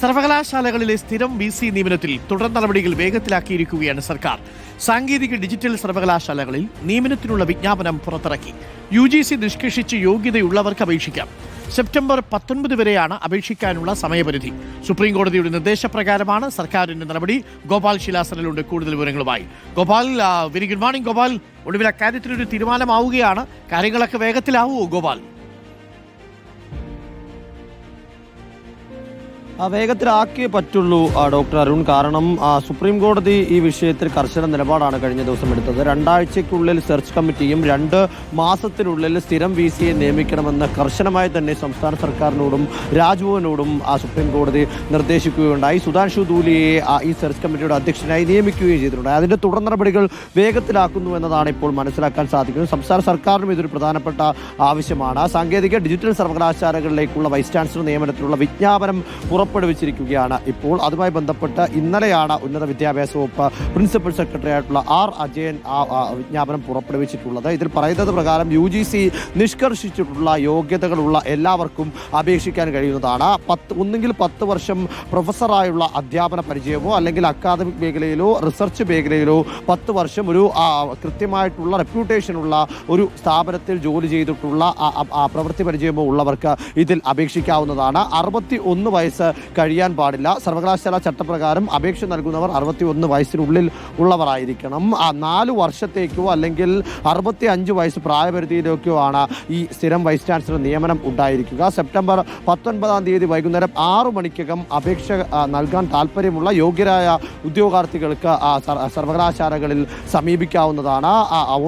സർവകലാശാലകളിലെ സ്ഥിരം V C നിയമനത്തിൽ തുടർ നടപടികൾ വേഗത്തിലാക്കിയിരിക്കുകയാണ് സർക്കാർ. സാങ്കേതിക ഡിജിറ്റൽ സർവകലാശാലകളിൽ നിയമനത്തിനുള്ള വിജ്ഞാപനം പുറത്തിറക്കി. യു ജി സി നിഷ്കർഷിച്ച് യോഗ്യതയുള്ളവർക്ക് അപേക്ഷിക്കാം. സെപ്റ്റംബർ പത്തൊൻപത് വരെയാണ് അപേക്ഷിക്കാനുള്ള സമയപരിധി. സുപ്രീം കോടതിയുടെ നിർദ്ദേശപ്രകാരമാണ് സർക്കാരിന്റെ നടപടി ഗോപാൽ ശിലാസനിലുണ്ട് കൂടുതൽ വിവരങ്ങളുമായി. Gopal very good morning Gopal. ഒടുവിൽ അക്കാര്യത്തിലൊരു തീരുമാനമാവുകയാണ്. കാര്യങ്ങളൊക്കെ വേഗത്തിലാവുമോ ഗോപാൽ. വേഗത്തിലാക്കിയേ പറ്റുള്ളൂ ഡോക്ടർ അരുൺ. കാരണം സുപ്രീം കോടതി ഈ വിഷയത്തിൽ കർശന നിലപാടാണ് കഴിഞ്ഞ ദിവസം എടുത്തത്. രണ്ടാഴ്ചയ്ക്കുള്ളിൽ സെർച്ച് കമ്മിറ്റിയും രണ്ട് മാസത്തിനുള്ളിൽ സ്ഥിരം വി സിയെ നിയമിക്കണമെന്ന് കർശനമായി തന്നെ സംസ്ഥാന സർക്കാരിനോടും രാജ്ഭവനോടും ആ സുപ്രീം കോടതി നിർദ്ദേശിക്കുകയുണ്ടായി. സുധാൻഷു ദൂലിയെ ഈ സെർച്ച് കമ്മിറ്റിയുടെ അധ്യക്ഷനായി നിയമിക്കുകയും ചെയ്തിട്ടുണ്ട്. അതിന്റെ തുടർ നടപടികൾ വേഗത്തിലാക്കുന്നു എന്നതാണ് ഇപ്പോൾ മനസ്സിലാക്കാൻ സാധിക്കുന്നത്. സംസ്ഥാന സർക്കാരിനും ഇതൊരു പ്രധാനപ്പെട്ട ആവശ്യമാണ്. സാങ്കേതിക ഡിജിറ്റൽ സർവകലാശാലകളിലേക്കുള്ള വൈസ് ചാൻസലർ നിയമനത്തിലുള്ള വിജ്ഞാപനം പുറപ്പെടുവിച്ചിരിക്കുകയാണ്. ഇപ്പോൾ അതുമായി ബന്ധപ്പെട്ട് ഇന്നലെയാണ് ഉന്നത വിദ്യാഭ്യാസ വകുപ്പ് പ്രിൻസിപ്പൽ സെക്രട്ടറി ആയിട്ടുള്ള ആർ അജയൻ ആ വിജ്ഞാപനം പുറപ്പെടുവിച്ചിട്ടുള്ളത്. ഇതിൽ പറയുന്നത് പ്രകാരം യു ജി സി നിഷ്കർഷിച്ചിട്ടുള്ള യോഗ്യതകളുള്ള എല്ലാവർക്കും അപേക്ഷിക്കാൻ കഴിയുന്നതാണ്. പത്ത് ഒന്നുകിൽ പത്ത് വർഷം പ്രൊഫസറായുള്ള അധ്യാപന പരിചയമോ അല്ലെങ്കിൽ അക്കാദമിക് മേഖലയിലോ റിസർച്ച് മേഖലയിലോ പത്ത് വർഷം ഒരു കൃത്യമായിട്ടുള്ള റെപ്യൂട്ടേഷനുള്ള ഒരു സ്ഥാപനത്തിൽ ജോലി ചെയ്തിട്ടുള്ള പ്രവൃത്തി പരിചയമോ ഉള്ളവർക്ക് ഇതിൽ അപേക്ഷിക്കാവുന്നതാണ്. അറുപത്തി ഒന്ന് വയസ്സ് കഴിയാൻ പാടില്ല. സർവകലാശാല ചട്ടപ്രകാരം അപേക്ഷ നൽകുന്നവർ അറുപത്തി ഒന്ന് വയസ്സിനുള്ളിൽ ഉള്ളവരായിരിക്കണം. നാല് വർഷത്തേക്കോ അല്ലെങ്കിൽ അറുപത്തി അഞ്ച് വയസ്സ് പ്രായപരിധിയിലേക്കോ ആണ് ഈ സ്ഥിരം വൈസ് ചാൻസലർ നിയമനം ഉണ്ടായിരിക്കുക. സെപ്റ്റംബർ പത്തൊൻപതാം തീയതി വൈകുന്നേരം ആറു മണിക്കകം അപേക്ഷ നൽകാൻ താല്പര്യമുള്ള യോഗ്യരായ ഉദ്യോഗാർത്ഥികൾക്ക് സർവകലാശാലകളിൽ സമീപിക്കാവുന്നതാണ്.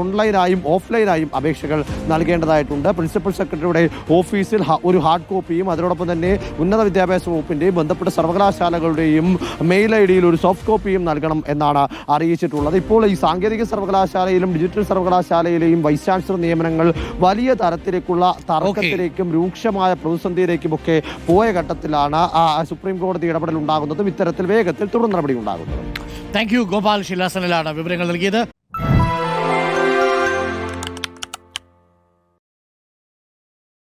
ഓൺലൈനായും ഓഫ്ലൈനായും അപേക്ഷകൾ നൽകേണ്ടതായിട്ടുണ്ട്. പ്രിൻസിപ്പൽ സെക്രട്ടറിയുടെ ഓഫീസിൽ ഒരു ഹാർഡ് കോപ്പിയും അതിനോടൊപ്പം തന്നെ ഉന്നത വിദ്യാഭ്യാസ വകുപ്പിന്റെയും ബന്ധപ്പെട്ട സർവകലാശാലകളുടെയും മെയിൽ ഐ ഡിയിൽ ഒരു സോഫ്റ്റ് കോപ്പിയും നൽകണം എന്നാണ് അറിയിച്ചിട്ടുള്ളത്. ഇപ്പോൾ ഈ സാങ്കേതിക സർവകലാശാലയിലും ഡിജിറ്റൽ സർവകലാശാലയിലെയും വൈസ് ചാൻസലർ നിയമനങ്ങൾ വലിയ തരത്തിലേക്കുള്ള തർക്കത്തിലേക്കും രൂക്ഷമായ പ്രതിസന്ധിയിലേക്കും ഒക്കെ പോയ ഘട്ടത്തിലാണ് സുപ്രീം കോടതി ഇടപെടൽ ഉണ്ടാകുന്നതും ഇത്തരത്തിൽ വേഗത്തിൽ തുടർ നടപടി ഉണ്ടാകുന്നത് താങ്ക് യു ഗോപാൽ ശിലാസനിലാണ് വിവരങ്ങൾ നൽകിയത്.